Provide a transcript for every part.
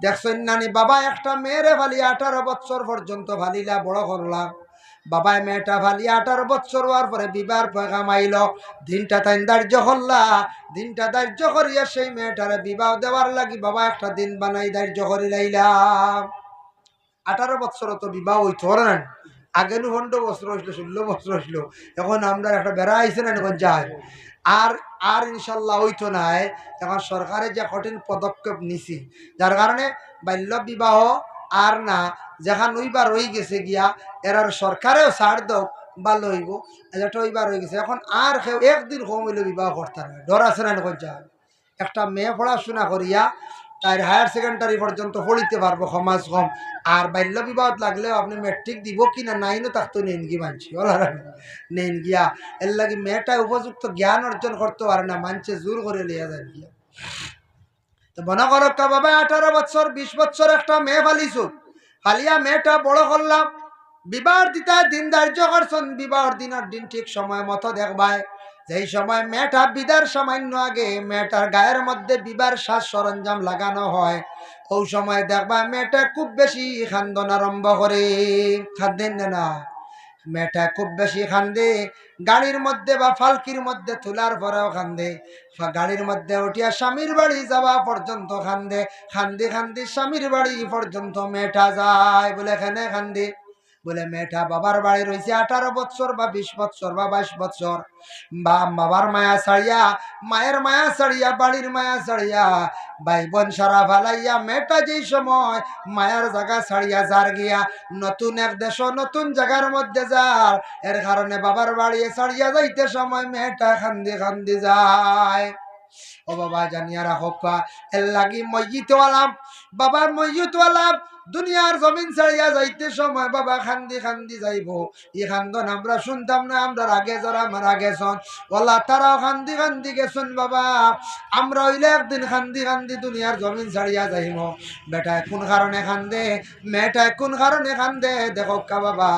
দেখছেন নানি, বাবা একটা মেয়েরে ভালি আঠারো বছর পর্যন্ত ভালিলা, বড় করলাম বাবাই মেয়েটা ভালি আঠারো বছর হওয়ার পরে বিবার পয়গা মাইল, দিনটা তাই ধার্য করলা। দিনটা ধার্য করিয়া সেই মেয়েটারে বিবাহ দেওয়ার লাগি বাবা একটা দিন বানাই ধার্য করি লাইলাম আঠারো বছর তো বিবাহ না আগে নু। পনেরো বছর হইছিল ষোলো বছর হইছিল এখন আমরা একটা বেড়া আইছে না, এখন যায় আর আর ইনশাল্লাহ হইতো নাই এখন সরকারের যে কঠিন পদক্ষেপ নিছি। যার কারণে বাল্য বিবাহ আর না, যেখান ওইবার রয়ে গেছে গিয়া এরার সরকারেও ছাড় দাও ভালো হইব যেটা ওইবার হয়ে গেছে। এখন আর একদিন কম হইলে বিবাহ করতে না। ডর আছে না একটা মেয়ে পড়াশোনা করিয়া তার হায়ার সেকেন্ডারি পর্যন্ত পড়িতে পারব, সমাজ কম। আর বাল্য বিবাহ লাগলেও আপনি মেট্রিক দিব কি না নাইনও তাক তো নেন গিয়ে মানছি নেন গিয়া এর লাগে মেয়েটা উপযুক্ত জ্ঞান অর্জন করতে পারে না, মানছে জোর করে লিয়া যায় গিয়া। তো মনে করো বাবা, আঠারো বছর, বিশ বছর একটা মেয়ে ফালিছো। ফালিয়া মেয়েটা বড় করলাম। বিবাহ দিতা দিন ধার্য করছেন, বিবাহর দিনের দিন ঠিক সময় মতো দেখবায়। যেই সময় মেয়েটা বিদার সামান্য আগে মেয়েটার গায়ের মধ্যে বিবার শ্বাস সরঞ্জাম লাগানো হয়, ওই সময় দেখবা মেয়েটা খুব বেশি খান্দন আরম্ভ করে। খাদ্যেন না, মেয়েটা খুব বেশি খান্দে, গাড়ির মধ্যে বা ফালকির মধ্যে তোলার পরেও খান্দে, গাড়ির মধ্যে উঠিয়া স্বামীর বাড়ি যাওয়া পর্যন্ত খান্দে, খান্দি খান্দি স্বামীর বাড়ি পর্যন্ত মেয়েটা যায় বলে এখানে খান্দি। বলে, মেয়েটা বাবার বাড়ি রয়েছে আঠারো বছর বা বিশ বছর বা বাইশ বছর বা বাবার মায়া ছাড়িয়া, মায়ের মায়া ছাড়িয়া, বাড়ির মায়া ছাড়িয়া ভাই বোন সারা ফালাইয়া, মেয়েটা যেই সময় মায়ার জায়গা ছাড়িয়া যার গিয়া, নতুন এক দেশ, নতুন জায়গার মধ্যে যার। এর কারণে বাবার বাড়ি ছাড়িয়া যাইতে সময় মেয়েটা খান্দি খান্দি যায়। ও বাবা জানিয়া রাখো এর লাগি মসজিদ আলাম বাবার আলাম দুনিয়ার জমিন ছাড়িয়া যাইতে সময় বাবা খান্দি খান্দি যাইব। ই খান্দন আমরা শুনতাম না, আমরা আগে যারা, আমার আগে শোন ওলা তারাও খান্দি খান্দি গেছুন বাবা। আমরা হইলে একদিন খান্দি খান্দি দুনিয়ার জমিন ছাড়িয়া যাইব। বেটায় কোন কারণে খান্দে? মেয়েটায় কোন কারণে খান্দে? দেখো কা বাবা,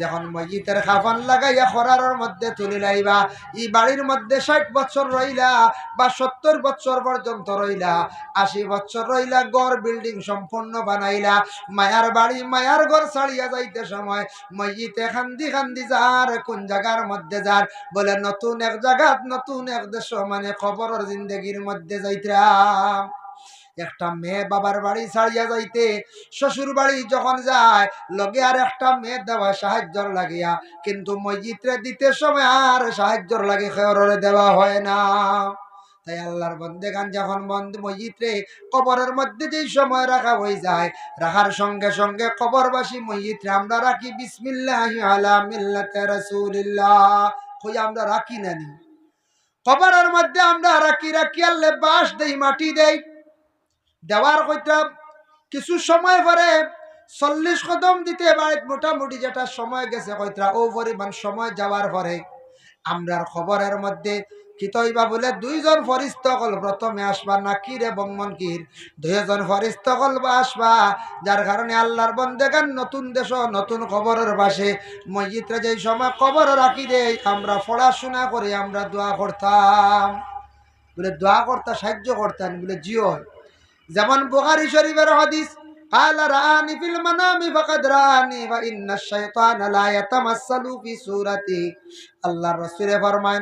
যখন মসজিদের খাফান লাগাইয়া খরার মধ্যে তুলি লাইবা ই বাড়ির মধ্যে ষাট বছর রইলা বা সত্তর বছর পর্যন্ত রইলা, আশি বছর রইলা, গড় বিল্ডিং সম্পূর্ণ বানাইলা। মায়ার বাড়ি, মায়ার ঘর ছাড়িয়া যাইতে সময় মসজিদে খান্দি খান্দি যার, কোন জায়গার মধ্যে যার? বলে, নতুন এক জায়গাত, নতুন এক দেশ মানে খবরের জিন্দগির মধ্যে যাইতাম। একটা মেয়ে বাবার বাড়ি ছাড়িয়া যাইতে, শ্বশুর বাড়ি যখন যায়, লগে আর একটা মেয়ে দেওয়া সাহায্যর লাগিয়া। কিন্তু মসজিদরে দিতে সময় আর সাহায্যর লাগে খেয়রে দেওয়া হয় না। তাই আল্লাহর বন্দেগান যখন বন্ধ মসজিদরে কবরের মধ্যে যেই সময় রাখা হয়ে যায়, রাখার সঙ্গে সঙ্গে কবরবাসী মসজিদরে আমরা রাখি বিসমিল্লাহ আলা রাসূলিল্লাহ। কই আমরা রাখি নানি কবরের মধ্যে আমরা রাখি রাখি আল্লে বাঁশ দেই, মাটি দেই। দেওয়ার কইতাম কিছু সময় পরে চল্লিশ কদম দিতে বাড়িতে মোটামুটি যেটা সময় গেছে কইতরা ও পরিমাণ সময় যাওয়ার পরে আমরার খবরের মধ্যে কিতইবা বলে দুইজন ফরিস্তকল প্রথমে আসবা নাকির এবং মনকির দুইজন ফরিস্তকল বা আসবা যার কারণে আল্লাহর বন্দেগান নতুন দেশ নতুন খবরের পাশে মসজিদরা যেই সময় খবর রাখি দেয় আমরা পড়াশোনা করে আমরা দোয়া করতাম বলে দোয়া করতা সাহায্য করতাম বলে জিও যেমন বুখারী শরীফের হাদিস قال رآني في المنام فقد رآني وإن الشيطان لا يتمثل في صورتي আল্লাহর রাসূলে ফরমান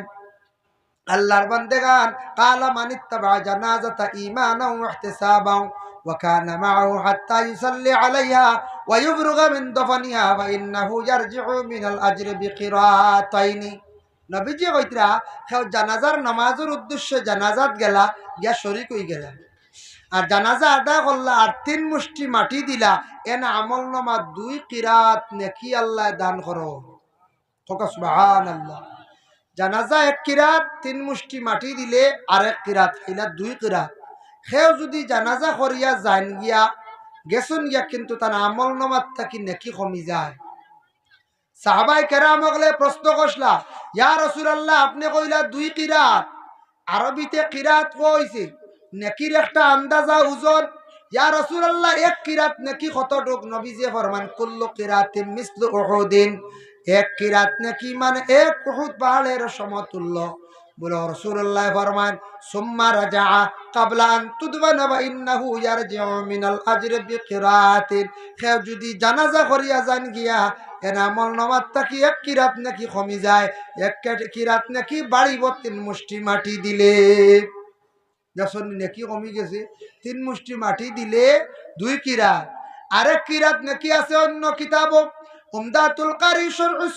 আল্লাহর বান্দেগান قال من اتبع جنازة إيمانا واحتسابا وكان معه حتى يصلي عليها ويفرغ من دفنها فإنه يرجع من الأجر بقراءتين নবীজি কইতরা কেউ জানাজার নামাজের উদ্দেশ্যে জানাজাত গেলা গিয়া শরিক হই গেলা আর জানাজা আদায় করলা আর তিন মুষ্টি মাটি দিলা এনে আমল নামা দুই কিরাত নেকি আল্লাহ দান করো ককা সুবহান আল্লাহ জানাজা এক কিরাত, তিন মুষ্টি মাটি দিলে আর এক কিরাত খাইলা দুই কিরাত। সেও যদি জানাজা করিয়া যান গিয়া গেছুন গিয়া কিন্তু তার আমল নামাত থাকি নেকি কমি যায়। সাহাবাই কেরাম হলে প্রশ্ন করলা ইয়া রসুলাল্লাহ আপনি কইলা দুই কিরাত। আরবিতে কিরাত কইছে নেকির একটা আন্দাজা ওজন। ইয়া রাসূলুল্লাহ এক কিরাত নেকি কতটুক নবীজি ফরমান কুল্লু কিরাতিন মিসলু উহুদিন। এক কিরাত নেকি মানে এক উহুদ পাহাড়ের সমতুল্য। বলে রসুল্লাহ ফরমান সুম্মা রাজা কাবলা আন তুদবানা বা ইন্নাহু ইয়ারজিউ মিনাল আজরি বিকিরাতিন। কেউ যদি জানাজা করিয়া যান গিয়া, এর আমল নমাত থাকি এক কিরাত নাকি কমি যায়, এক কিরাত নাকি বাড়িব তিন মুষ্টি মাটি দিলে। যখন নাকি কমি গেছে, তিন মুষ্টি মাটি দিলে দুই কিরাত। আরেক কিরাত নাকি আছে অন্য কিতাব উমদাতুল কারি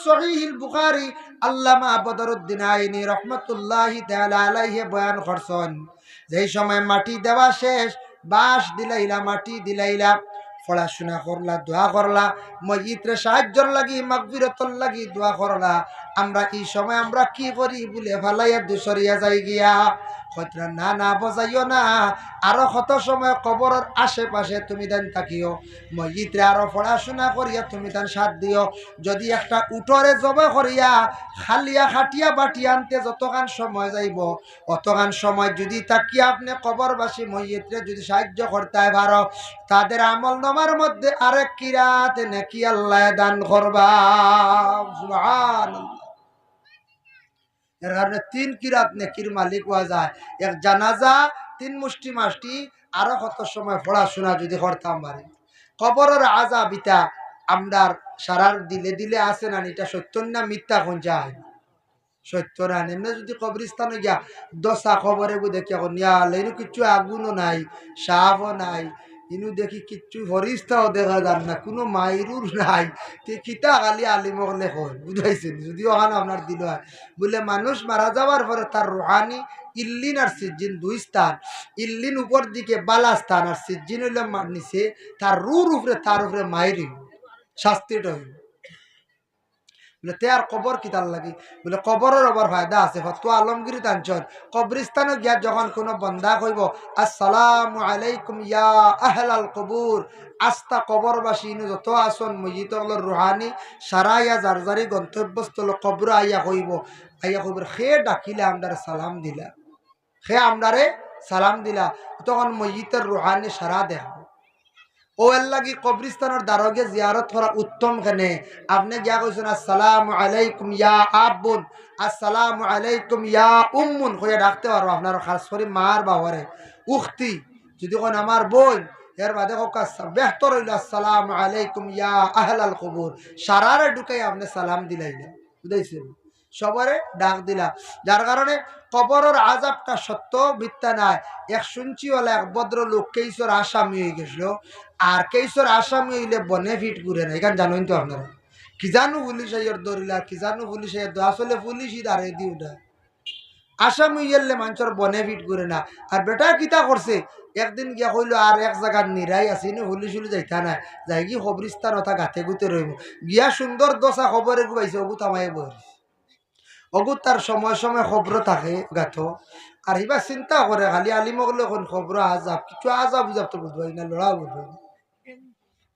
সহিহুল বুখারী, আল্লামা বদরুদ্দিন আইনি রহমতুল্লাহি তাআলা আলাইহি বয়ান করছেন। যেই সময় মাটি দেওয়া শেষ, বাঁশ দিলাইলা, মাটি দিলাইলা, পড়াশোনা করলা, দোয়া করলা, মসজিদরে সাহায্যর লাগি মাগবিরতর লাগি দোয়া করলা, আমরা এই সময় আমরা কি করি বলে ভালাইয়া দুসরিয়া যাই গিয়া না না বজাইও না। আরও কত সময় কবরের আশেপাশে তুমি দেন থাকিও। মসজিদরে আরও পড়াশোনা করিয়া তুমি তান সাথ দিও। যদি একটা উঠরে জবে করিয়া খালিয়া খাটিয়া বাটি আনতে যতখান সময় যাইব, অতখান সময় যদি তাকিয়া আপনি কবরবাসী মসজিদরে যদি সাহায্য করতে পারো, তাদের আমল নামার মধ্যে আরেক কিরাত নাকি আল্লাহ দান করবা। এর কারণে তিন কিরাত নেকির মালিক হওয়া যায়। এক জানাজা, তিন মুষ্টি মাষ্টি, আরও কত সময় পড়াশোনা যদি করতাম পারি। কবরের আজাবিতা আমরার সারার দিলে দিলে আছে না, এটা সত্য না মিথ্যা কোন যায়? সত্য না। এমনি যদি কবরিস্তানে গিয়া দশা খবরে বই দেখি, এখন নিয়া কিচ্ছু আগুনও নাই, সাপও নাই ইনু দেখি কিচ্ছু ফরিস্তাও দেখা যান না, কোনো মাইরুর নাই। কিতা খালি আলিমকলে হয় বুঝাইছেন যদিও হান আপনার দিল হয়। বলে মানুষ মারা যাওয়ার পরে তার রোহানি ইল্লিন আর সিজ্জিন দুই স্থান, ইল্লিন উপর দিকে বালা স্থান আর সিজ্জিন হইলে নিচে তার রুর উপরে তার উপরে মাইরি শাস্তিটা হইব বলে, তে আর কবর কিতার লাগি? বলে, কবরের আবার ফায়দা আছে ফতো আলমগিরি টানছন কবরিস্তানে গিয়া যখন কোনো বন্দা কইব, আসসালামু আলাইকুম ইয়া আহলাল কবুর, আস্তা কবরবাসী যত আসন মজিদর রুহানি, সারা ইয়া জারজারি গন্তব্যস্থল কবর আইয়া কইব। আইয়া কইব সে ডাকিলে আমদারে সালাম দিলা সে আমদারে সালাম দিলা, তখন মজিদের রুহানি সারা দেখব। ও লাগি কবরিস্তানের দ্বারকে জিয়ারত করা উত্তম খানে আপনি গিয়া কইছেন, আসসালামু আলাইকুম ইয়া আব্বুন, আসসালামু আলাইকুম ইয়া উম্মুন কইয়া ডাকতে পারব আপনার খাস করে মার বাবারে। উখতি, যদি কোন আমার বোন, এর বাদে হোক বেহতর হইল আসসালামু আলাইকুম ইয়া আহলাল কবুর সারারে ঢুকাই আপনি সালাম দিলাইলেন। বুঝাইছেন? সবারে ডাক দিলা। যার কারণে কবরের আজাবটা সত্য, মিথ্যা নাই। এক শুনছি হলে এক ভদ্র লোক কেইশোর আসামি হয়ে গেছিল। আর কেইশোর আসামি হইলে বনেফিট করে না এখানে জানেন তো আপনারা। কি জানো পুলিশ আইয়ার দৌড়িলা কি জানো পুলিশ আইয়ার আসলে পুলিশই দাঁড়িয়ে দি ওটা আসামি হইলে মানুষের বনেফিট করে না। আর বেটা কিতা করছে? একদিন গিয়া কইলো, আর এক জায়গার নিরাই আছে নি, হুলি শুলি যাইতা না যাই কি খবরিস্তান ওটা গাতে গুতে রইব গিয়া সুন্দর দশা খবরে গুবাইছে অগু তামাই বহিস অগু তার সময় সময় খবর থাকে গাথ আর এবার চিন্তা করে খালি আলিমগলে কোন খবর আজাব। কিছু আজাব তো বুঝবাই না লড়া বুঝবাই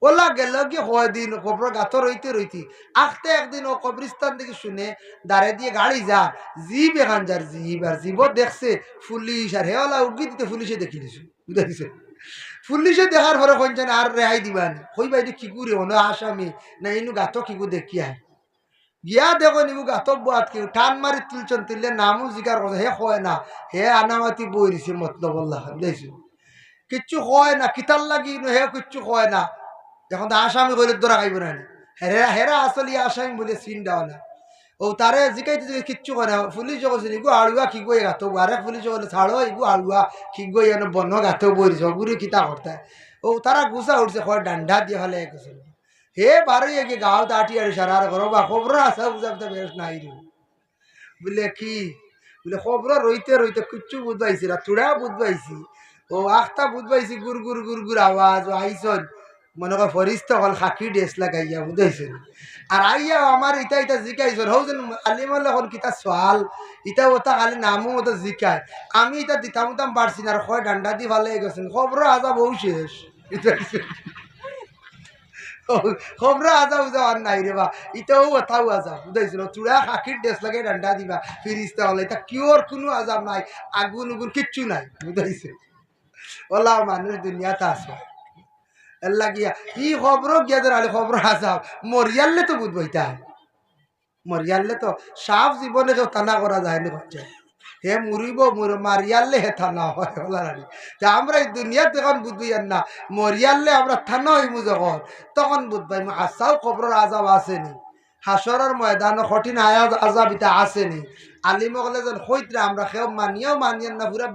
ওলা গেল কি হয় দিন খবর গাথ রইতে রইতি আখতে একদিন ও কবরিস্তান থেকে শুনে দাঁড়ে দিয়ে গাড়ি যা। জিব এখান যার জিব আর জীব দেখছে পুলিশ আর হেওয়ালা উগি দিতে পুলিশে দেখি দিছে বুঝাইছে পুলিশে দেখার পরে কইছেন আর রেহাই দিবানি কই বাইরে কি করে অন আসামি। না, ইনু গাথ কি দেখি আয় গিয়া দেখো নিবু গাতক বাত কি, টান মারি তুলছন তুললে নামও জিকার কথা হে হয় না, হে আনামাতি বই দিছে মতলব আল্লাহ কিচ্ছু হয় না কিতার লাগি হে কিচ্ছু হয় না। যখন তো আসামি কইলে দরা খাইব না। হেরা হেরা আসলে আসামি বলে চিন দাও না। ও তারে জিকাইতে জিকাই কিচ্ছু করে না পুলিশ কৈছে ইগু আড়ুয়া কি গই গাতো আরেক পুলিশ বলে ছাড়ো ইগু আড়ুয়া কি গই এনে বন গাতো বই দিছ গুরি কিতা করতে ও তারা গুছা উঠছে হয় ডান্ডা দিয়ে হলে কৈছে হে বারো এগে গাঁও দাটি আর সারার করো বা খবর আছে বুঝাতে বেশ নাই বলে কি? বলে খবর রইতে রইতে কিচ্ছু বুঝবাইছি না তুড়া বুঝবাইছি। ও আখতা বুঝবাইছি গুর গুর গুর গুর আওয়াজ, ও আইসন। মনে কর ফরিস্ত হল খাকি ড্রেস লাগাইয়া বুঝাইছেন। আর আইয়া আমার ইটা ইটা জিকাইছন। হৌ যেন আলিমাল এখন কিতা সোয়াল ইটা ওটা খালি নামও মতো জিকায়। আমি ইটা দিতাম উতাম পারছি না, আর হয় ডান্ডা দি ভালো গেছেন। খবর আজা বউ শেষ। খবর আজা উজা আর নাই রে বা। ইটাও কথাও আজাব বুঝাইছিল চূড়া খাকির ড্রেস লাগে ডান্ডা দিবা, ফিরিস্তা হলে। এটা কিওর কোনো আজাব নাই, আগুন উগুন কিচ্ছু নাই বুঝাইছে ওলা মানুষ দুনিয়াতে আছে। এল্লা গিয়া ই খবর গিয়া ধর আলে খবর আজাব। মরিয়ালে তো বুঝব ইটা মরিয়ালে তো সাফ জীবনে কেউ টানা করা যায় না হে মরিব, মর মারিয়ালে হে থানা হয় বলারি তা আমরা এই দুনিয়াতে বুধবই বুঝবইয়ান না, মরিয়ালে আমরা থানা হইমু যখন, তখন বুঝবাই আসাও কবর আজাব আসেনি হাসরের ময়দান কঠিন আজাব এটা আসেনি আলিম হলে যেন হইতরা আমরা সেও মানিয়েও মানিয়েন না পুরা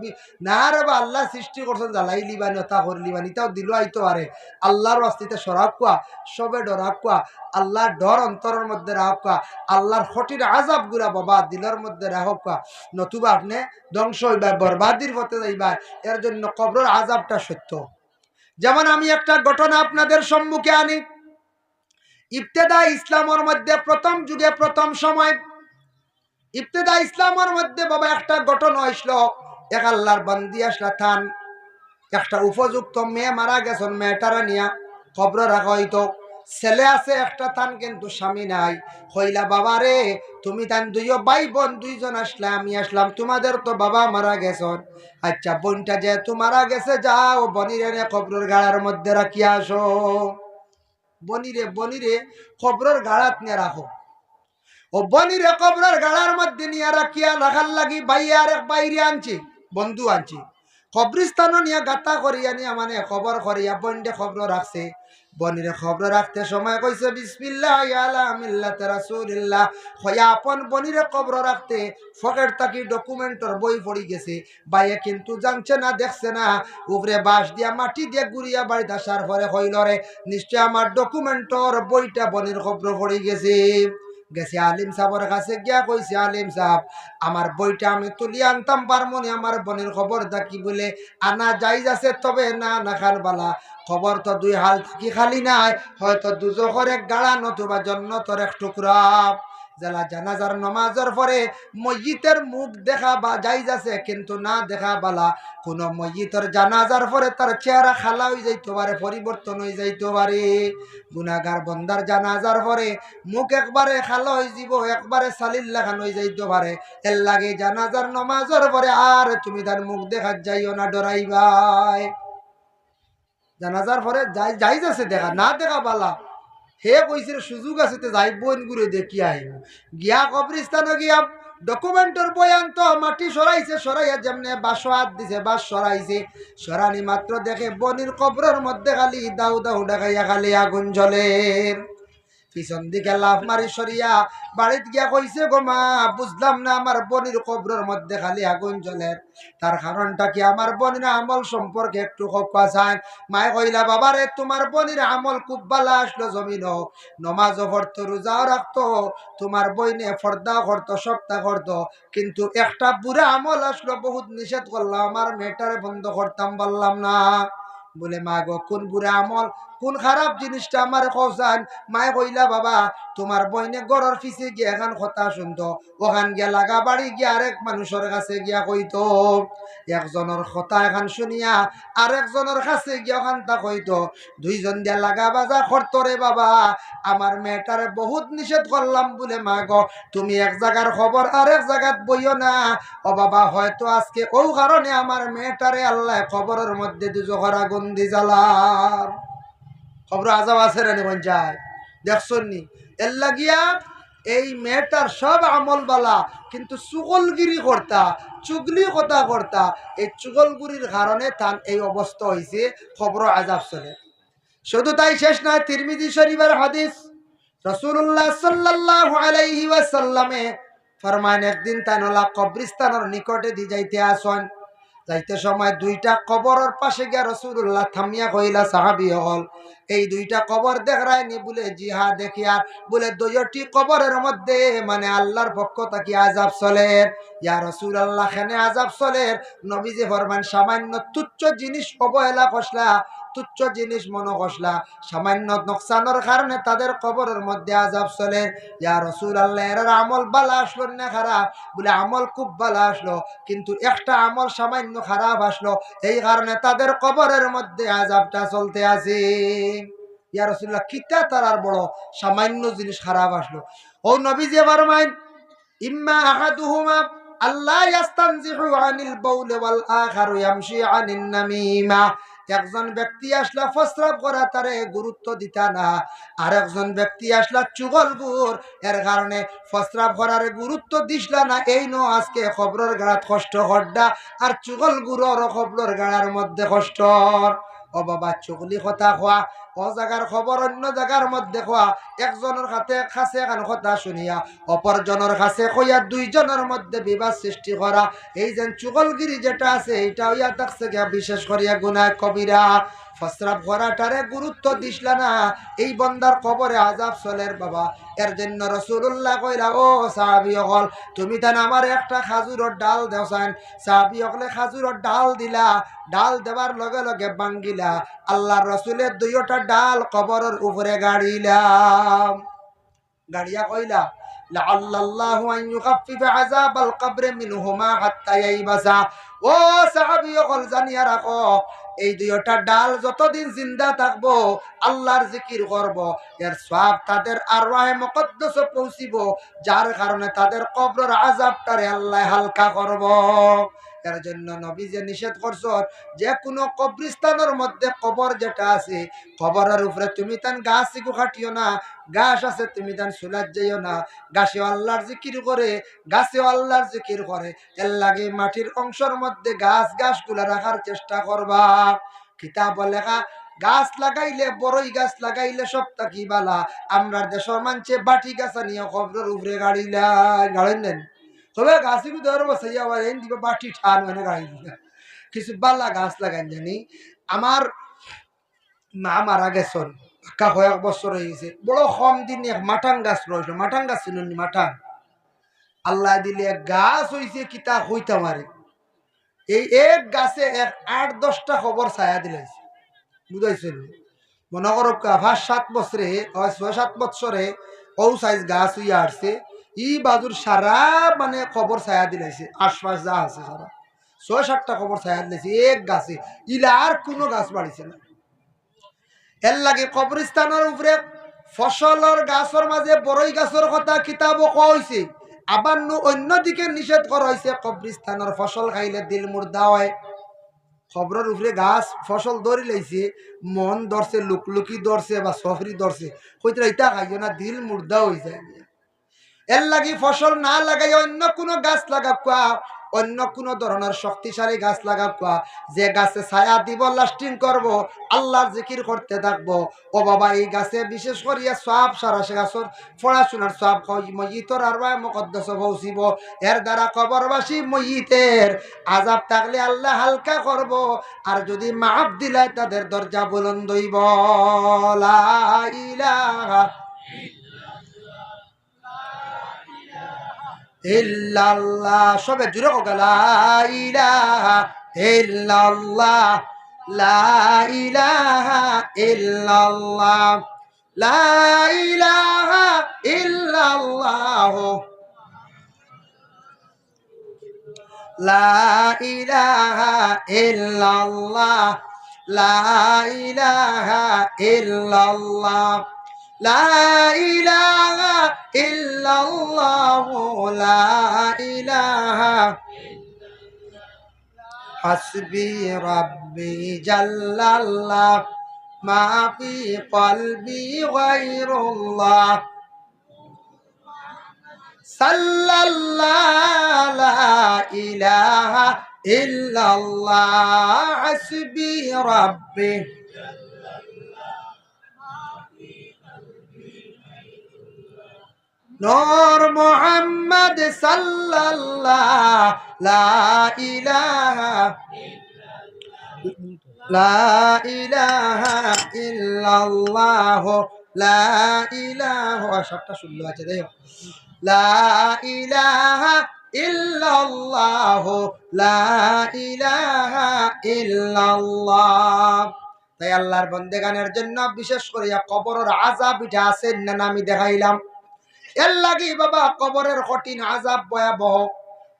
না রে বা, আল্লাহ সৃষ্টি করছেন, জ্বালাই লিবানি, তা করে লিবানি, তাও দিল আইতো পারে আল্লাহর অস্তিতে সরাব কোয়া, সবে ডরাব কোয়া, আল্লাহর ডর অন্তরের মধ্যে রাখ কোয়া, আল্লাহর কঠিন আজাব গুড়া বাবা দিলের মধ্যে রাখক কোয়া। নতুবা আপনি ধ্বংস হইবা, বরবাদির পথে যাইবা, এর জন্য কবরের আজাবটা সত্য। যেমন আমি একটা ঘটনা আপনাদের সম্মুখে আনি। ইবতেদা ইসলামের মধ্যে প্রথম যুগে প্রথম সময় ইবতেদা ইসলামের মধ্যে বাবা একটা গঠন হয়েছিল। এক আল্লাহর বন্দি আসলা থান। একটা উপযুক্ত মেয়ে মারা গেছেন মেয়েটারা নিয়া খবর রাখা হইতো। ছেলে আছে, একটা থান, কিন্তু স্বামী নাই। হইলা বাবা রে, তুমি তান দুইও ভাই বোন দুইজন আসলে, আমি আসলাম, তোমাদের তো বাবা মারা গেছেন আচ্ছা বোনটা যেহেতু মারা গেছে, যাও, বনিরে নে খবরের গাড়ার মধ্যে রাখিয়া আসো। বনিরে বনিরে কবরের গাড়াত নিয়ে রাখো। ও কবরের গাড়ার মধ্যে নিয়ে রাখিয়া রাখার লাগি বাইরে আর এক বাইরে আনছি, বন্ধু আনছি। কবরিস্তানও নিয়ে গাতা করিয়া নিয়ে মানে খবর করিয়া বন্ডে খবর রাখছে। বনিরে খবর রাখতে সময় কইছে, বিসমিল্লাহ রাসূলিল্লাহ। হয়া আপন বনিরে কবর রাখতে ফকেট তাকি ডকুমেন্টর বই পড়ি গেছে। বাইয়ে কিন্তু জানছে না, দেখছে না। উপরে বাঁশ দিয়া মাটি দিয়ে গুড়িয়া বাড়িতে আসার পরে হইল রে, নিশ্চয় আমার ডকুমেন্টর বইটা বনির খবর পড়ি গেছে। গেছে আলিম সাহর কাছে গিয়া কইছে আলিম সাহাব, আমার বইটা আমি তুলি আনতাম পারমনি, আমার বোনের খবর কি বলে? আনা যাইজ আছে, তবে না না খান বালা, খবর তো দুই হাল থাকি খালি নাই, হয়তো দুজোখর এক গাড়া, নতুবা জন্নতর এক টুকরা। জেলা জানাজার নমাজের পরে মসজিদের মুখ দেখা বা যাইজ আছে, কিন্তু না দেখা বালা। কোন মসজিদের জানাজার পরে তার চেহারা খালা হয়ে যাইতে পারে, পরিবর্তন হয়ে যাইতে পারে। গুনাগার বন্দার জানাজার পরে মুখ একবারে খালো হয়ে যাব, একবারে সালিল লেখান হয়ে যাইতে পারে। এর লাগে জানাজার নমাজের পরে আর তুমি তার মুখ দেখার যাইও না, ডরাইবাই। জানাজার পরে যাই যাই যাচ্ছে দেখা, না দেখা পালা হে কইছিল, সুযোগ আছে তে যাই, বইন গুড়ে দেখি আহিব গিয়া কবরিস্তানে গিয়া ডকুমেন্টর বয়ান তো মাটি সরাইছে, সরাইয়া যেমনে বাসো হাত দিছে বাস সরাইছে। সরানি মাত্র দেখে বনির কবরের মধ্যে খালি দাউ দাউ ডাকাইয়া খালি আগুন জ্বলের পিছন দিকে লাভ মারি সরিয়া, বাড়িতে গিয়া কইছে, গো মা, বুঝলাম না আমার বনির কবরের মধ্যে খালি আগুন জ্বলে। তার কারণটা কি আমার বনির আমল সম্পর্কে একটু কপা চান মায় কইলা, বাবারে, তোমার বনির আমল খুব ভালো আসলো জমিন। নমাজও করতো রোজাও রাখতো, তোমার বইনে ফর্দা করতো, সপ্তাহ করতো। কিন্তু একটা বুড়া আমল আসলো, বহুত নিষেধ করলাম আমার মেয়েটারে বন্ধ করতাম, বললাম না। বলে, মা গো, কোন বুড়া আমল? কোন খারাপ জিনিসটা আমার কৌসান মায়ে কইলা, বাবা, তোমার বইনে গড়র পিছে গিয়া এখন কথা শুনতো। ওখান গিয়া লাগা বাড়ি গিয়া আরেক মানুষের কাছে গিয়া কইতো। একজনের কথা এখন শুনিয়া আরেকজনের কাছে গিয়া ওখান তা কইতো। দুইজন দিয়া লাগা বাজা করতো রে বাবা। আমার মেয়েটারে বহুত নিষেধ করলাম বলে, মা গো, তুমি এক জায়গার খবর আরেক জায়গাত বইও না। ও বাবা, হয়তো আজকে ও কারণে আমার মেয়েটারে আল্লাহ খবরের মধ্যে দুজোখর আগুন দি জ্বালার। খবর আজাব আছে রে পঞ্চায়েত দেখছন নি? এর লাগিয়া এই মেয়েটার সব আমল বালা কিন্তু চুগলগিরি কর্তা, চুগলি কথা কর্তা, এই চুগলগুরির কারণে তার এই অবস্থা হয়েছে খবর আজাব চলে। শুধু তাই শেষ নয়, তিরমিজি শরীফের হাদিস রসুল্লাহ সাল্লাহ আলাইহি ওয়াসাল্লামে ফরমান একদিন তাই নলা কবরিস্তানের নিকটে দি যাইতে আসন। যাইতে সময় দুইটা কবরের পাশে গিয়া রসুল্লাহ থামিয়া কইলা সাহাবি হল। এই দুইটা কবর দেখায় নি বলে জিহা দেখিয়া বলে, দুইটি কবরের মধ্যে মানে আল্লাহর পক্ষ থাকি আজাব চলের ইয়া রসুল আল্লাহ খানে আজাব চলের নবীজি ফরমান, সামান্য তুচ্ছ জিনিস অবহেলা কষলা তুচ্ছ জিনিস মনে কষলা সামান্য নোকসানের কারণে তাদের কবরের মধ্যে আজাব চলে। ইয়া রসুল আল্লাহ এর আমল বালা আসলো না খারাপ? বলে আমল খুব বালা আসলো, কিন্তু একটা আমল সামান্য খারাপ আসলো, এই কারণে তাদের কবরের মধ্যে আজাবটা চলতে আছে। ইয়া রসুল্লাহ কিতা তার আর বড় সামান্য জিনিস খারাপ আসলো। ও নবী যে ফরমাইন, ইম্মা আহাদুহুমা আল্লাহ ইয়াস্তানজিহু আনিল বাউল ওয়াল আখারু ইয়ামশি আনিন নামিমা। একজন ব্যক্তি আসলা ফসরাব করা, তারে গুরুত্ব দিতা না। আর একজন ব্যক্তি আসলা চুগল গুর এর কারণে ফসরাব করার গুরুত্ব দিসলা না। এই ন আজকে খবরের গাড়াত কষ্ট হড্ডা আর চুগল গুরর খবরের গাড়ার মধ্যে কষ্ট। ও বাবা চুগলি কথা খোয়া ও জায়গার খবর অন্য জায়গার মধ্যে খোয়া একজনের হাতে কাছে এখন কথা শুনিয়া অপরজনের কাছে কইয়া দুইজনের মধ্যে বিবাদ সৃষ্টি করা এই যে চুগলগিরি যেটা আছে এইটা হইয়া থাকছে বিশেষ করিয়া গুনায় কবিরা ফসরাব করাটারে গুরুত্ব দিসলা না। এই বন্দার কবরে আজাব চলের বাবা। এর জন্য রসুল্লাহ কইরা, ও সাহাবি অকল তুমি তান আমার একটা খাজুরের ডাল দেওসান সাহাবি অকলে খাজুরের ডাল দিলা। ডাল দেবার লগে লগে বাঙ্গিলা। আল্লাহ রসুলের দুইটা ডাল কবরের উপরে গাড়িলাম গাড়িয়া কইলা লাআল্লাহু আন ইউখাফফিফা আযাবাল কবরে মিনহুমা হাত্তা ইয়াইবাসা। ও সাহাবী রাখো এই দুইটা ডাল যতদিন জিন্দা থাকব, আল্লাহর জিকির করব। এর সব তাদের আর মকদ্দস পৌঁছিব, যার কারণে তাদের কবরের আজাবটারে আল্লাহ হালকা করব। জন্য নবী যে নিষেধ করছ, যে কোনো কবরিস্তানের মধ্যে কবর যেটা আছে, কবরের উপরে তুমি তান গাছ খাটিও না গাছ আছে, তুমি তান সুলাত যাইও না। গাছে আল্লাহর জিকির করে, গাছে আল্লাহর জিকির করে। এর লাগে মাটির অংশের মধ্যে গাছ, গাছগুলা রাখার চেষ্টা করবা। কিতাব লেখা, গাছ লাগাইলে, বড়ই গাছ লাগাইলে সব তাকি বালা? আমরা দেশের মানছে বাটি গাছ নিয়ে কবরের উপরে গাড়িলা গাড়েন নেন। তবে গাছি ধর বসাই আবার এই দিবে বাটি ঠান মানে গাড়ি কিছু বালা গাছ লাগাই জানি আমার মা মারা গেছন। কা কয়েক বছর হয়ে গেছে। বড় কম দিন এক মাটাং গাছ রয়েছে। মাটাং গাছ ছিল নি মাটাং আল্লাহ দিলে এক গাছ হইছে কিতা হইতে মারে এই এক গাছে এক আট, দশটা খবর ছায়া দিলাইছে বুঝাইছিল মনে করো পাঁচ, সাত বছরে ছয়, সাত বছরে ও সাইজ গাছ হইয়া আসছে। ই বাজুর সারা মানে খবর ছায়া দিলাইছে আশপাশ যা আছে সারা। ছয়, সাতটা খবর ছায়া দিলাইছে এক গাছে। ইলা আর কোনো গাছ বাড়িছে না। এর লাগে কবরস্থানের উপরে ফসলের গাছের মাঝে বড়ই গাছের কথা কিতাব কইছে আবার নু অন্যদিকে নিষেধ করা হয়েছে কবরস্থানের ফসল খাইলে দিল মুর্দা হয় খবরের উপরে গাছ ফসল ধরি লাইছে মন ধরছে লুকলুকি ধরছে বা সফরি ধরছে হইতে এটা খাইও না, দিল মুর্দা হয়ে যায় এর লাগি ফসল না লাগাই অন্য কোনো গাছ লাগাবা অন্য কোনো ধরনের শক্তিশালী গাছ লাগাবা, যে গাছে ছায়া দিব, লাস্টিং করব, আল্লাহর জিকির করতে থাকব। ও বাবা, এই গাছে বিশেষ করিয়া সব সারা সে গাছর পড়াশোনার সব ময়িতর আর মকদ্দস পৌঁছিব এর দ্বারা কবরবাসী ময়িতের আজাব থাকলে আল্লাহ হালকা করব, আর যদি মাপ দিলে তাদের দরজা বুলন্দ হইব। লা ইলাহা ইল্লাল্লাহ সবে জুড়ে হোক লা ইলাহা ইল্লাল্লাহ লা ইলাহা ইল্লাল্লাহ লা ইলাহা ইল্লাল্লাহ লা ইলাহা ইল্লাল্লাহ লা ইলাহা ইল্লাল্লাহ লা ইলাহা ইল্লাল্লাহ লা ইলাহা হাসবি রাব্বি জাল্লাল্লাহ মা ফি কলবি গায়রুল্লাহ সাল্লাল্লাহ লা ইলাহা ইল্লাল্লাহ হাসবি রাব্বি নূর মোহাম্মদ সাল্লাল্লাহ, লা ইলাহা লা ইলাহা ইল্লাল্লাহ, লা সবটা শুনলো আছে দেখো লা ইলাহা ইল্লাল্লাহ, লা ইলাহা ইল্লাল্লাহ। তাই আল্লাহর বন্দেগানের জন্য বিশেষ করে কবরের আজাব এটা আছে না, আমি দেখাইলাম। এর লাগি বাবা কবরের কঠিন আজাব ভয়াবহ।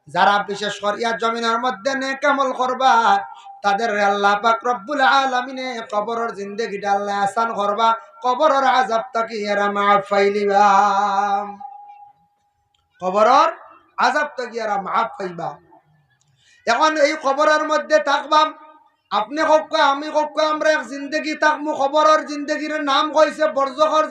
যারা বিশেষ করিয়া জমিনের মধ্যে নেকামল করবা, তাদের আল্লাহ পাক রব্বুল আলামিনে কবরের জিন্দেগিটা আল্লাহ আসান করবা। কবরের আজাব তাকে এরা মাফ পাইলিবা কবরের আজাব তাকে এরা মাফ পাইবা। এখন এই কবরের মধ্যে থাকবাম আপনি কক্কা আমি কক্কা আমরা এক জিন্দগি থাকমু। খবরের জিন্দগির নাম কইছে বরজখর